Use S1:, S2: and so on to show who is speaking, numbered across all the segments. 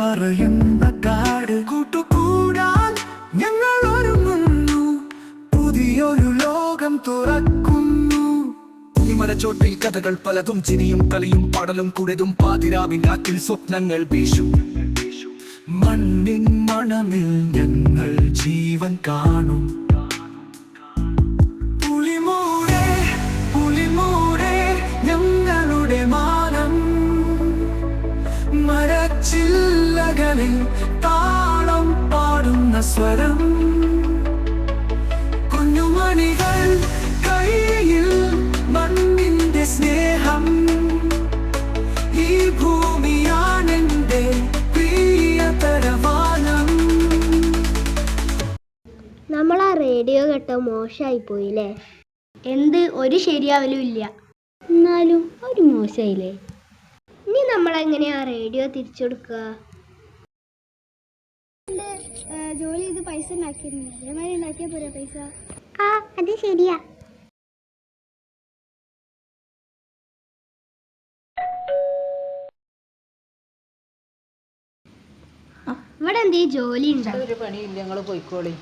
S1: പറയുന്ന കാട് കൂട്ടുകൂടാൻ ഞങ്ങൾ ഒരുങ്ങുന്നു. പുതിയൊരു ലോകം തുറക്കുന്നു. മലച്ചോട്ടിൽ കഥകൾ പലതും ചിനിയും കളിയും പാടലും കുടതും പാതിരാവിൻ കാറ്റിൽ സ്വപ്നങ്ങൾ വീശും. മണ്ണിൻ മണമിൽ ഞങ്ങൾ ജീവൻ കാണും. മരച്ചില്ലകളിൽ താളം പാടുന്ന സ്വരം. കുഞ്ഞുമണികൾ കയ്യിൽ മണ്ണിന്റെ സ്നേഹം. ഈ ഭൂമിയാണെന്റെ പ്രിയതരവാനം
S2: നമ്മൾ ആ റേഡിയോ കേട്ട മോശമായി പോയില്ലേ എന്ത്? ഒരു ശരിയാവലും ഇല്ല. എന്നാലും ഒരു മോശമായില്ലേ ഇനി നമ്മളെങ്ങനെയാ റേഡിയോ തിരിച്ചു കൊടുക്കുക ജോലി ചെയ്ത് പൈസ ഉണ്ടാക്കിയിരുന്നു. അതേമാതിരി ഉണ്ടാക്കിയാ പോരാ പൈസ. ആ അത് ശരിയാ. ഇവിടെ എന്തേ ജോലി ഉണ്ടോ?
S3: ഒരു പണിയില്ല ഞങ്ങൾ പോയിക്കോളി.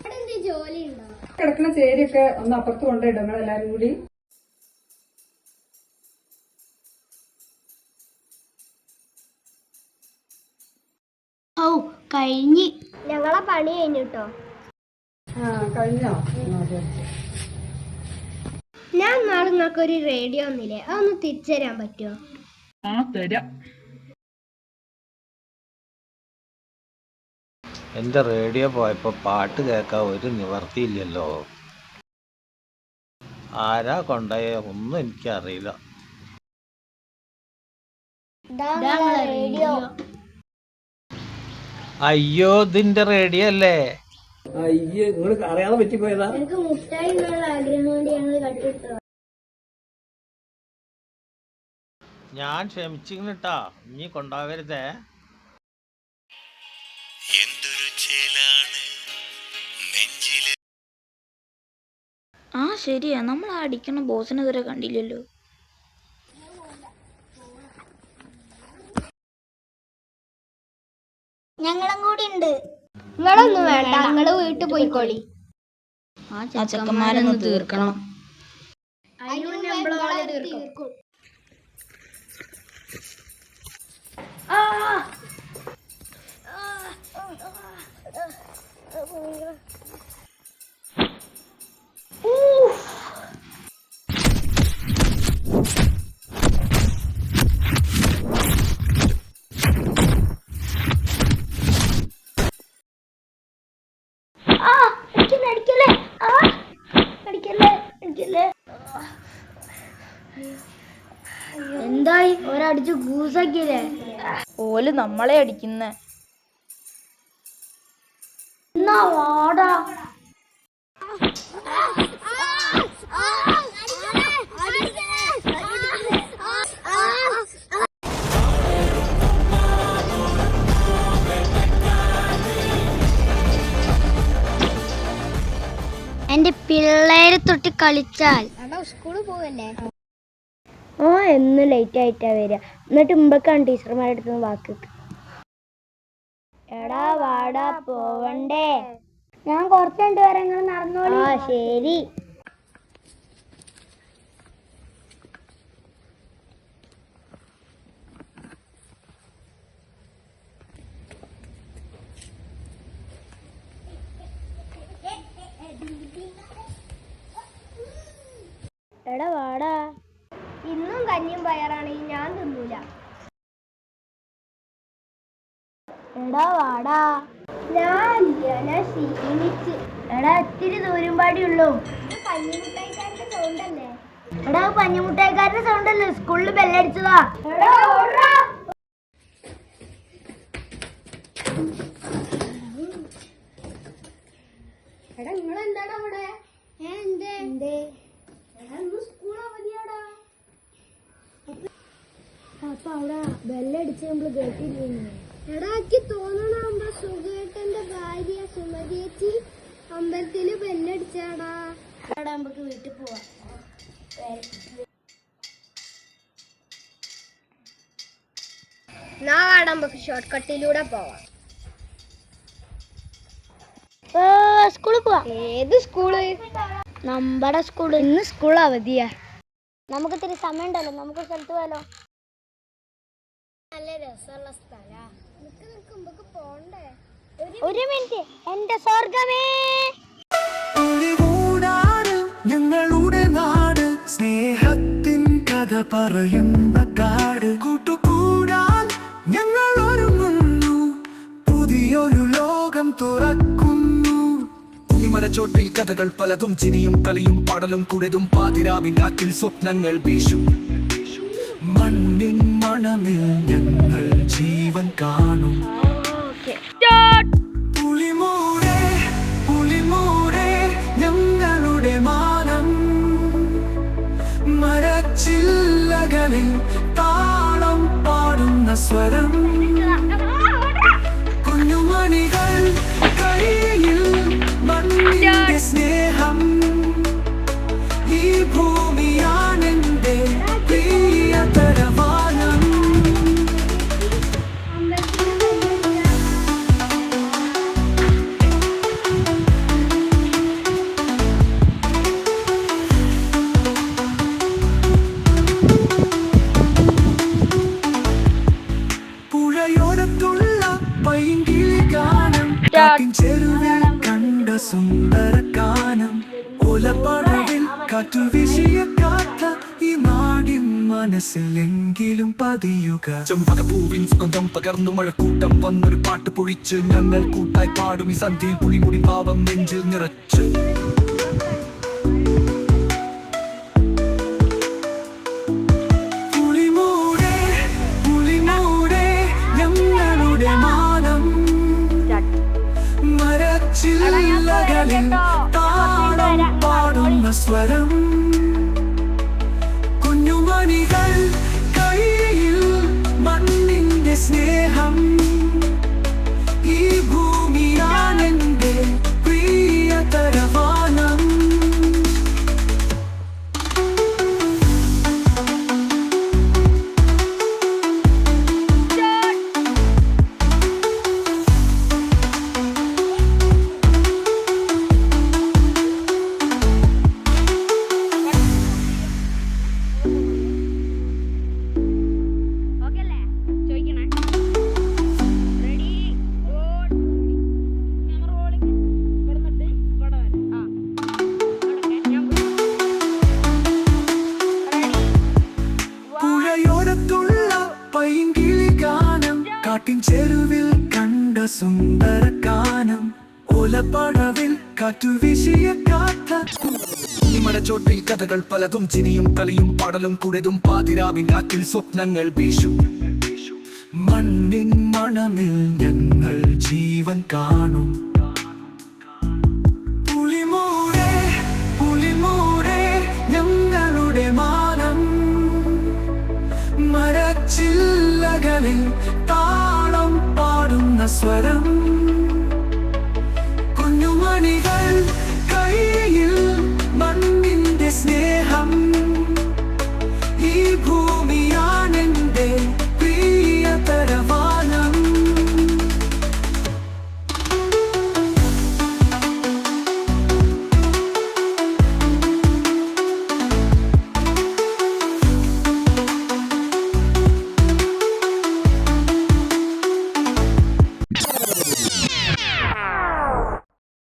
S2: ഇവിടെ എന്തേ ജോലി ഉണ്ടോ?
S3: കിടക്കുന്ന ചേരിയൊക്കെ ഒന്ന് അപ്പുറത്ത് കൊണ്ടിടും എല്ലാരും കൂടി.
S2: കഴിഞ്ഞ്. ഞങ്ങളെ പണി കഴിഞ്ഞിട്ടോ
S3: ആ കഴിഞ്ഞോ?
S2: ഞാൻ നാളെ നിങ്ങൾക്ക് ഒരു റേഡിയോ ഒന്നില്ലേ അതൊന്ന് തിരിച്ചു തരാൻ പറ്റുമോ
S3: ആ തരാം.
S4: എന്റെ റേഡിയോ പോയപ്പോ പാട്ട് കേൾക്കാൻ ഒരു നിവർത്തിയില്ലല്ലോ. ആരാ കൊണ്ടുപോയ ഒന്നും എനിക്കറിയില്ല.
S2: റേഡിയോ
S4: അയ്യോ ഇതിന്റെ റേഡിയോ അല്ലേ?
S5: അയ്യേ നിങ്ങൾ അറിയാതെ പറ്റിപ്പോയതാ.
S2: എനിക്ക് മുട്ടായി ആഗ്രഹം കൊണ്ട് ഞങ്ങൾ കട്ടെടുത്തോ
S4: ഞാൻ ക്ഷമിച്ചിട്ടാ നീ കൊണ്ടാവരുതേ
S6: ആ ശരിയാ. നമ്മൾ അടിക്കണ ബോസിനെതിരെ കണ്ടില്ലല്ലോ.
S2: ഞങ്ങളും കൂടി ഉണ്ട്. നിങ്ങളൊന്നും വേണ്ട നിങ്ങൾ വീട്ടിൽ പോയിക്കോളി.
S6: ആ ചെക്കന്മാരൊന്ന് തീർക്കണം.
S2: തീർക്കും. ഒരടിച്ച് ഗൂസാക്കിയല്ലേ
S6: ഓൽ നമ്മളെ അടിക്കുന്ന.
S2: എന്നാ വാടാ. എന്റെ പിള്ളേരെ തൊട്ട് കളിച്ചാൽ. സ്കൂളിൽ പോവല്ലേ? ഓ എന്ന് ലേറ്റ് ആയിട്ടാ വരിക. എന്നിട്ട് മുമ്പൊക്കെയാണ് ടീച്ചർമാരുടെ അടുത്ത് നിന്ന് വാക്ക് എടാ വാടാ പോവണ്ടേ. ഞാൻ കുറച്ചുണ്ട് വരെ നിങ്ങൾ നടന്നോളൂ ആ ശരി. എടാ വാടാ. കഞ്ഞിയും പയറാണെങ്കിൽ ഞാൻ തിന്നൂല. എടാ വാടാ. ഞാൻ ഞാൻ ക്ഷീണിച്ച് എടാ ഇത്തിരി ദൂരം പാടിയുള്ളൂ പഞ്ഞിമുട്ടായിക്കാരന്റെ സൗണ്ടല്ലേ എടാ പഞ്ഞിമുട്ടായിക്കാരന്റെ സൗണ്ടല്ലേ സ്കൂളിൽ ബെല്ലടിച്ചതാ എടാ നിങ്ങൾ എന്താണ് അവിടെ എന്തേ എന്തേ എടാ ഇന്ന് സ്കൂൾ അവധിയാടാ അപ്പൊ അവിടെ ബെല്ലടിച്ച് നമ്മൾ കേട്ടില്ലേ എടാ എനിക്ക് തോന്നണ സുഖേട്ടന്റെ ഭാര്യ സുമതിയേച്ചി അമ്പലത്തിൽ ബെല്ലടിച്ചാടാ. അവിടെ നമുക്ക് വീട്ടിൽ പോവാം. നാളെ നമുക്ക് ഷോർട്ട് കട്ടിലൂടെ പോവാം സ്കൂളിൽ പോവാ. ഏത് സ്കൂൾ? നമ്മുടെ സ്കൂൾ. ഇന്ന് സ്കൂൾ അവധിയാ. നമുക്ക് ഇത്തിരി സമയം ഉണ്ടല്ലോ നമുക്ക് സ്ഥലത്ത് പോയാലോ? നല്ല രസമുള്ള സ്ഥലാ. നിക്ക് പോണ്ടേ? ഒരു മിനിറ്റ്. എന്റെ സ്വർഗമേ
S1: ഞങ്ങളുടെ നാട്. സ്നേഹത്തിൻ കഥ പറയുന്ന കാട്. കൂട്ടുകൂടാൻ ഞങ്ങൾ ഒരുങ്ങുന്നു. പുതിയൊരു ലോകം തുറക്കുന്നു. മരച്ചോട്ടിൽ കഥകൾ പലതും ചിനിയും കളിയും പടലും കുടതും പാതിരാവിൽ കാറ്റിൽ സ്വപ്നങ്ങൾ വീശും. ഞങ്ങൾ ജീവൻ കാണും. പുലിമൂടെ പുലിമൂടെ ഞങ്ങളുടെ മാനം. മരച്ചില്ലകളിൽ താളം പാടുന്ന സ്വരം. കുഞ്ഞുമണികൾ വീശിയ കാത്ത ഈ നാടിൻ മനസ്സിലെങ്കിലും പതിയുക. ചെമ്പകപ്പൂവിൻ സുഗന്ധം പകർന്നു മഴക്കൂട്ടം വന്നൊരു പാട്ട് പൊഴിച്ച് ഞങ്ങൾ കൂട്ടായി പാടും. ഈ സന്ധ്യയിൽ പുളിമുടി പാപം നെഞ്ചിൽ നിറച്ച്. മരച്ചില്ലകളിൽ താളം പാടുന്ന സ്വരം. സ്നേഹം കാട്ടിൻ ചെരുവിൽ കണ്ട സുന്ദര ഗാനം ഒലപ്പടവിൽ കാറ്റു വീശിയ കാത്ത മരച്ചോട്ടിൽ കഥകൾ പലതും ചിനിയും കളിയും പടലും കുടതും പാതിരാവിൻ കാറ്റിൽ സ്വപ്നങ്ങൾ വീശും. മണ്ണിൻ മണമിൽ ഞങ്ങൾ ജീവൻ കാണും. ഞങ്ങളുടെ മാനം. മരച്ചില്ലകളിൽ സ്വരം